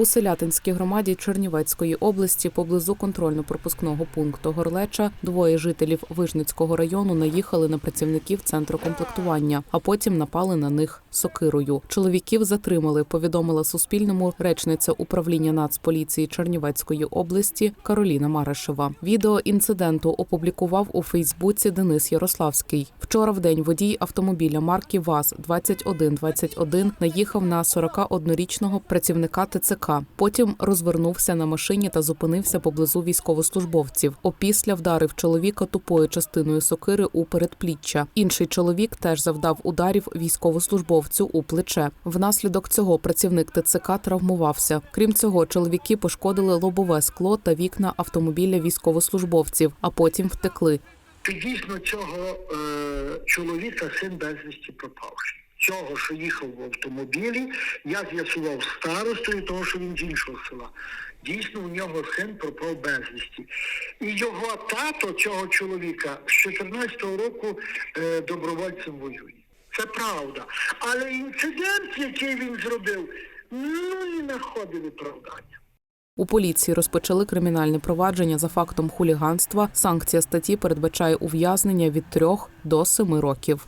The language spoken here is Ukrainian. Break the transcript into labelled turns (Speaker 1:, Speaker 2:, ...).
Speaker 1: У селятинській громаді Чернівецької області поблизу контрольно-пропускного пункту Горлеча двоє жителів Вижницького району наїхали на працівників центру комплектування, а потім напали на них сокирою. Чоловіків затримали. Повідомила Суспільному речниця управління Нацполіції Чернівецької області Кароліна Марашева. Відео інциденту опублікував у Фейсбуці Денис Ярославський. Вчора в день водій автомобіля марки ВАЗ 2121 наїхав на 41-річного працівника ТЦК. Потім розвернувся на машині та зупинився поблизу військовослужбовців. Опісля вдарив чоловіка тупою частиною сокири у передпліччя. Інший чоловік теж завдав ударів військовослужбовцю у плече. Внаслідок цього працівник ТЦК травмувався. Крім цього, чоловіки пошкодили лобове скло та вікна автомобіля військовослужбовців, а потім втекли.
Speaker 2: Ти дійсно цього е, чоловіка син безвісті пропавший. Цього, що їхав в автомобілі, я з'ясував старостою, того, що він з іншого села. Дійсно, у нього син пропав безвісті. І його тато цього чоловіка з 14-го року е, добровольцем воює. Це правда. Але інцидент, який він зробив, ну не знаходив виправдання.
Speaker 1: У поліції розпочали кримінальне провадження за фактом хуліганства. Санкція статті передбачає ув'язнення від трьох до семи років.